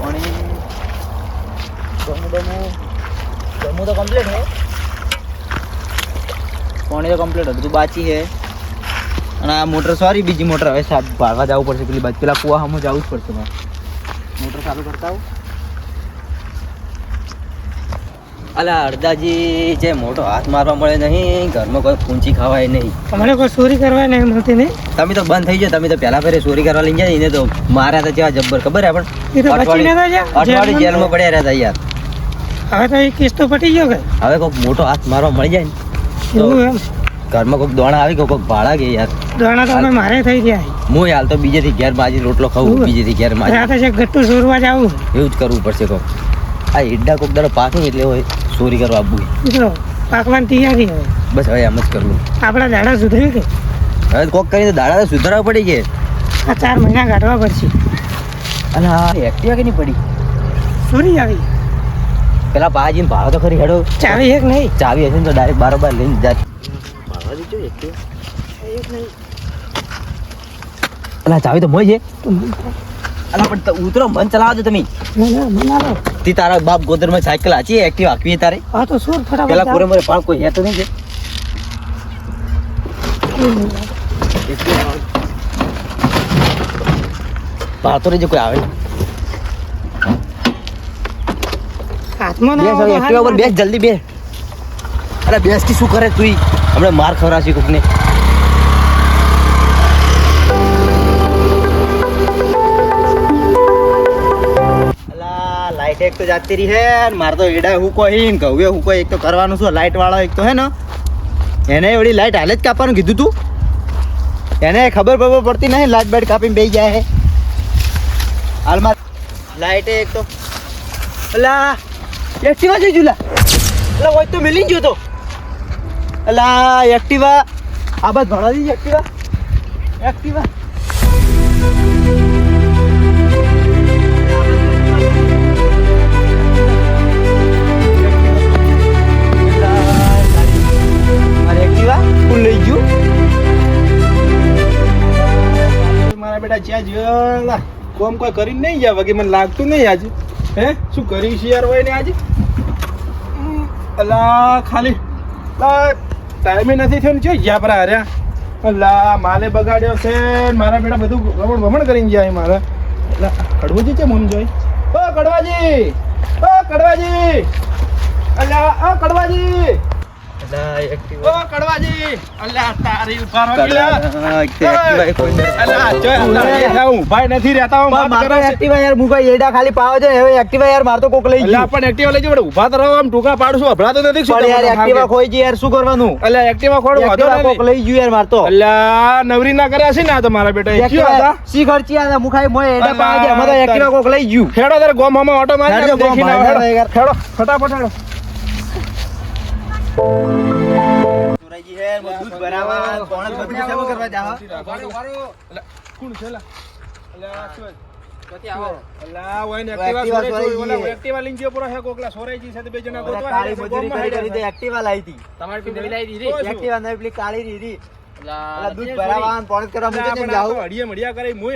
પાણી. ગમું તો કમ્પ્લીટ હે. પાણી તો કમ્પ્લીટ બધું બાકી હે. અને આ મોટર સોરી બીજી મોટર. હવે ભાળવા જવું પડશે પેલી બાજુ. પેલા કુવા હમું જવું જ પડશે મારે. મોટર ચાલુ કરતા આવું. અલા અડદાજી જે મોટો હાથ મારવા મળે નહીં ઘરમાં કોઈ પૂંચી ખવાય નહીં. તમને કોઈ ચોરી કરવા નહીં મળતી નહીં તમે તો બંધ થઈ જાઓ તમે તો પહેલા ફેરે ચોરી કરવા લઈને જાય ને તો માર્યા તો જેવા જબ્બર ખબર હે પણ અઠવાડિયે જેલમાં પડ્યા રહ્યા યાર. હવે તો એ કેસ તો પટી ગયો કે? હવે કોઈક મોટો હાથ મારવા મળી જાય ને એમ? ઘરમાં કોઈક દોણા આવી ગયો કોઈક ભાડા કે યાર. દોણા તો અમે મારે થઈ ગયા. હું હાલ તો બીજેથી ઘેર બાજી રોટલો ખાવું? બીજેથી ઘેર માજી રાતે છે ગટ્ટુ ચોરવા જાવું એવું જ કરવું પડશે કોક. આ ઈડા કોક દાડો પાક નહીં એટલે હોય ચોરી કરવા આવવું એ તો પાકવાની તૈયારી હવે બસ હવે એમ જ કરવું. આપણા દાડા સુધરે કે? હવે કોક કરીને દાડા તો સુધારવા પડી કે? આ ચાર મહિના કાઢવા પડશે. અને આ એક્ટિવા કે નહીં પડી? ચોરી આવી. પેલા બાજીને ભાડો તો ખરી હેડો. ચાવી એક નહીં. ચાવી હશે ને તો ડાયરેક્ટ બારોબાર લઈને જાય ભાડવા દીધો એક્ટિવા એક નહીં. અલા ચાવી તો મોય છે. તો મને તો- અલા પણ ઉતરો મન ચલાવજો તમે. તી તારા બાપ ગોદરમાં સાયકલ આચી એક્ટિવ આપીએ તારે. આ તો સુર ફટાફટ પેલા. પૂરે મોરે પાણ કોઈ હેતો નહીં છે. પાતો રહેજો કોઈ આવે હાથમાં ના એક્ટિવા પર બેસ જલ્દી બે અરે બેસથી શું કરે તું હમણાં માર ખવરાશે કોકને. એક તો જાતી રહી હે ને મારે તો એડા હુકો હીન કહું હુકો એક તો કરવાનું શું લાઈટ વાળો એક તો હે ને? એને વળી લાઈટ હાલે જ કાપવાનું કીધું તું. એને ખબર બબર પડતી નહીં લાઇટ બાઇટ કાપીને બેસી જાય હે. હાલમાં લાઇટ એક તો અલા એક્ટિવા જઈ જુલા. અલા, હોય તો મિલી ગયો તો. અલા એક્ટિવા આ બાદ ભણાવી એક્ટિવા એક્ટિવા જ્યાં કોમ કોઈ કરીને નહીં ગયા વગે મને લાગતું નહીં આજે. હે? શું કરી છે યાર હોય ને આજે અલા ખાલી ટાઈમે નથી થયો ને છે જ્યાં પર હાર્યા. અલા માલે બગાડ્યો છે મારા બેટા બધું રમણ ભમણ કરીને ગયા મારા. અલા કડવાજી છે મોન જોઈ. ઓ, કડવાજી! ઓ, કડવાજી! અલા ઓ, કડવાજી! અલા એક્ટિવા ઓ કડવાજી! અલા તારી ઊભા રહો ગીલા. એક્ટિવા કોઈ નથી. અલા ચોય અલા એ ના ઊભા નથી રહેતા હું વાત મારતો કરે યાર મું કોઈ એડા ખાલી પાવો છે હવે એક્ટિવા યાર મારતો કોક લઈ અલા પણ એક્ટિવા લઈ તો રહો આમ ટૂંકા પાડશું નથી શું યાર તમારું એક્ટિવા ખોઈ ગઈ યાર શું કરવાનું? કે? અલા એક્ટિવા ખોડું કોક લઈ ગયું યાર મારતો અલા નવરી ના કર્યા છે ને આ તો મારા બેટા એક્ટિવા હતા? એક્ટિવા સી ખર્ચી આ મું મોય એડા અલા, છે એમાં તો એક્ટિવા કોક લઈ ગયું. ખેડો તારે ગોમ ઓટો મારી મારી ફટાફટ હેડો કાળી દીધી દૂધ ભરાવા પોણત કરવા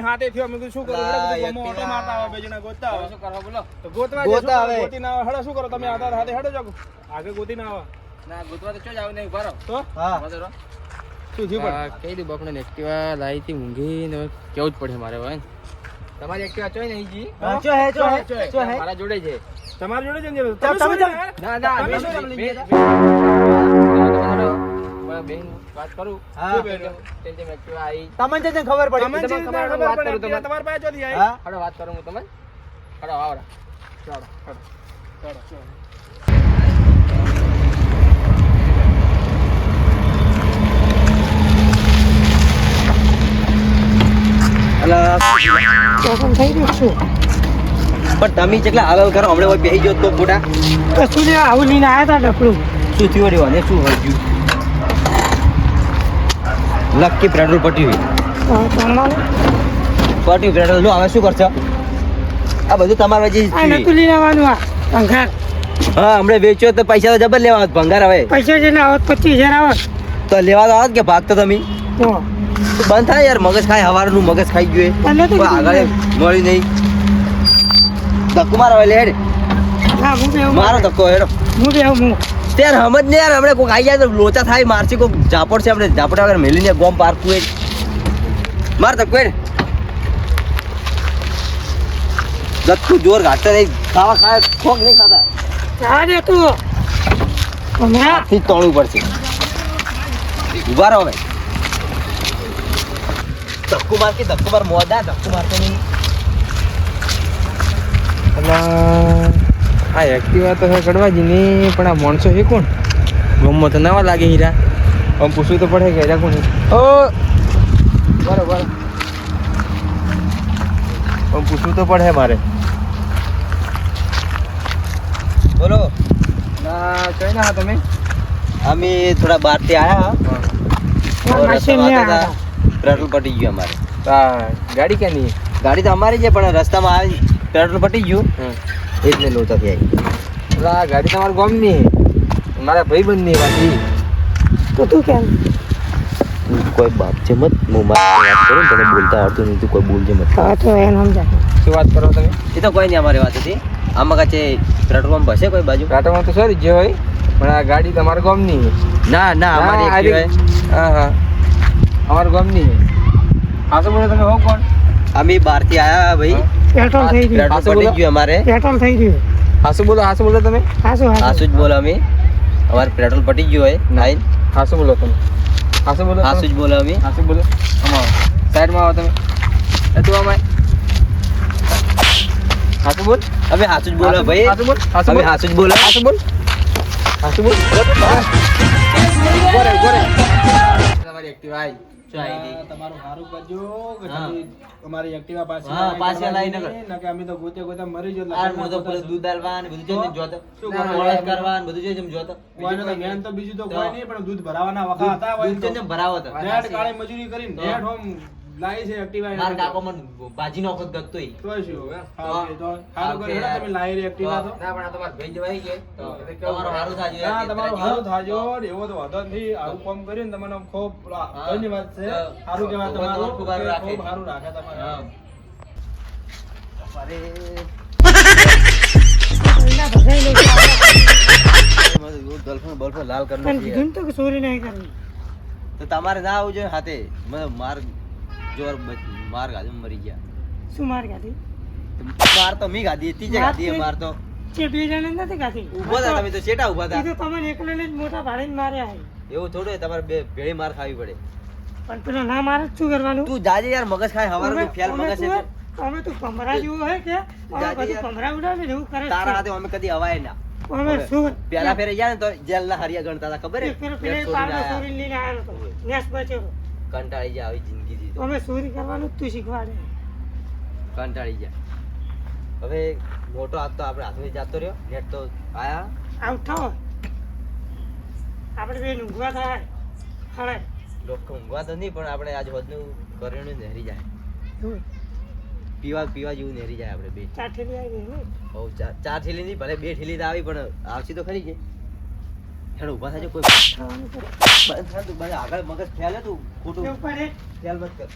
હાથે થયો શું કરું ઓટો મારતા ગોતતા આવે શું ગોતા ગોતી આવે. હેડો, શું કરો તમે આધાર હાથે હેડો જાગો આગળ ગોતી ના આવે ના ગોતવા તો ચો જાવ નહીં ઊભા રહો. તો? હા. ઊભા રહો. શું થયું પણ? કહી દઉં એક્ટિવા લાવી હતી ઊંઘી કેવું જ પડે મારે ભાઈ તમારી એક્ટિવા ચોય નહીં જી? ચો હે ચો હે ચો હે મારા જોડે છે. તમારી જોડે છે ને તમે તમે શું જાઓ. યાર? ના ના તમે શું કામ લઈ ગયા બેન. વાત કરું? હા. શું તેમ તેમ એક્ટિવા આવી તમને છે ખબર પડી. તમને તમને ખબર ખબર વાત પડે, કરું તમારી પાસે ચોથી આવી. હા. હડો વાત કરું હું તમને. હડો ચાલો, ચાલો, ચાલો, ચાલો. અલા, તો પણ થઈ ગયું શું પણ તમે જેટલા હાલ કરો હમણાં હોય બેહી ગયો તો ખોટા કશું ને આવું લઈને આવ્યા હતા ડપલું શું થયું રહ્યું અને શું હોય ગયું લક્કી પેટ્રોલ પટ્યું પટ્યું પેટ્રોલ લો હવે શું કરશો? આ બધું તમારે જે નતું લઈને આવવાનું આ ભંગાર. હા હમણાં વેચ્યો તો પૈસા તો જબર લેવા આવત ભંગાર હવે. પૈસા છે ને આવત પચીસ હજાર આવત. તો લેવા તો આવત કે ભાગતો તમે? બંધ થાય યાર મગજ ખાય હવારનું મગજ ખાઈ ગયું આગળ મળી નહીં. ધક્કો મારો એટલે હેડ. મારો ધક્કો હેડો. હું બે હું. ત્યાર સમજ ને યાર હમણાં કોઈક આવી જાય તો લોચા થાય મારશે કોઈક ઝાપડ છે આપણે ઝાપડ વગર મેલીને ગોમ પારખું એ. માર ધક્કો હેડ. ધક્કું જોર ઘાટતા નહીં. ખાવા ખાય ખોક નહીં ખાતા. ચાલે તું. હમણાં. થી તોડવું પડશે. ઊભા રહો ભાઈ ધક્કુ માર કે ધક્કો માર મોદા ધક્કો મારતો નહીં. આ એક્ટિવા તો હે કડવાજી નહીં પણ આ માણસો હે કોણ? ગમમાં તો નવા લાગે હીરા. આમ પૂછવું તો પડે કે હીરા કોણ? ઓ! બરોબર આમ પૂછવું તો પડે મારે. બોલો. ના કઈ ના તમે? અમે થોડા બહારથી આવ્યા પેટ્રોલ પટી ગયું અમારે. આ ગાડી ક્યાં નહીં ગાડી તો અમારી છે પણ રસ્તામાં આવી પેટ્રોલ પટી ગયું. એટલે લોચા થઈ આ ગાડી તમારા ગામની? નહીં મારા ભાઈબંધની બાકી તો તું કેમ? કોઈ બાપ છે મત હું મારી વાત કરું તને બોલતા આવડતું નહીં તું કોઈ બોલજે મત. હા તો એમ સમજાય. શું વાત કરો તમે? એ તો કોઈ નહીં અમારી વાત હતી. આમાં કાચે પેટ્રોલ પંપ હશે કોઈ બાજુ? ટાટામાં તો સર જે હોય પણ આ ગાડી તમારા ગામની. નહીં ના ના અમારી હા હા. અમારા ગામની છે. હા શું બોલો તમે હો કોણ અમે બહારથી આવ્યા ભાઈ પેટ્રોલ થઈ ગયું પેટ્રોલ પટી ગયું અમારે પેટ્રોલ થઈ ગયું હાસુ બોલો હાસુ બોલો તમે હાસું આસુ હાસું જ બોલો અમે અમારે પેટ્રોલ પટી ગયું હોય નાઈન હાસુ બોલો તમે હાસુ બોલો આસુ જ બોલો અમે હાસુ બોલો આમાં આવો સાઈડમાં આવો તમે એ તું આમાં હાસુ બોલ અમે હાસુ જ બોલો ભાઈ હાસુ બોલ હાસુ અમે બોલ હાસુ જ બોલો હાસુ બોલ હાસુ બોલ ગોરે ગોરે તમારી એક્ટિવા આવી તમારું સારું કરજો કે હા. તમે અમારી એક્ટિવા પાસે હા, પાસે લાવી નકર. અમે તો ગોતે ગોતે મરી જો તો પેલું દૂધ આલવા ને બધું છે જોતો શું ઓળખ કરવા ને બધું છે જોતો કોઈને તો મેન તો બીજું તો. કોઈ નહીં પણ દૂધ ભરાવાના વખા હતા હોય દૂધ છે ને તો. ભરાવો તો નેટ મજૂરી કરીને નેટ હોમ લાવી છે એક્ટિવા માર કાકો મન બાજી નો વખત ગતો ઈ. તો શું હે? તો. હા, સારું કર્યું તમે લાવી રે એક્ટિવા તો ના પણ આ તમારા ભાઈ જવાય કે તો એટલે હારું થાજો ના તમારો તમારું જો. થાજો ને એવો તો વાંધો નથી આવું કામ કર્યું ને તમને ખૂબ હા. ધન્યવાદ છે હારું કહેવાય તમારું ખૂબ હારું રાખે. ખૂબ સારું રાખે તમારે અરે, લાલ કરનો પણ છે કીધું ને તો નહીં કરવી તો તમારે ના આવવું જોઈએ હાથે મને માર જોર માર ગાધી મરી ગયા શું માર ગાધી માર તો મી ગાધી તી જે ગાધી માર તો જે બે જણા નથી ગાધી ઊભા હતા તમે તો ચેટા ઊભા હતા તો તમને એકલાને જ મોટા ભાડીને માર્યા હે એવું થોડું તમારે બે ભેળી માર ખાવી પડે પણ પેલો ના મારે શું કરવાનું તું જાજે યાર મગજ ખાય હવારે ફેલ મગજ છે અમે તો પમરા જેવું હોય કે અમે બધું યાર. ઉડાવે ને એવું કરે તારા હાથે અમે કદી હવાય ના અમે શું પેલા ફેરે ગયા ને તો જેલ ના હરિયા ગણતા હતા ખબર હે? પેલા પાવડો આયા. લઈને આવ્યો હતો. નેસ બચેલો. કંટાળી જાય આવી જિંદગી તો. અમે ચોરી કરવાનું તું શીખવાડે. કંટાળી જાય હવે મોટો હાથ તો આપણે હાથમાં જાતો રહ્યો. નેટ તો આયા. આવું થાવ આપણે બે ઊંઘવા થાય. ખડાય લોકો ઊંઘવા તો નહીં પણ આપણે આજ વધનું કરેણું નહેરી જાય. પીવા પીવા જેવું નેહરી જાય આપણે બે. ચાર ઠેલી આવી ચાર ઠેલી નહીં ભલે બે ઠેલી તો આવી પણ આવશે તો ખરી છે હેડ ઊભા થાય કોઈ. બંધ થાય તું બંધ આગળ મગજ ખ્યાલ હે તું ખોટું. ખ્યાલ મત કર.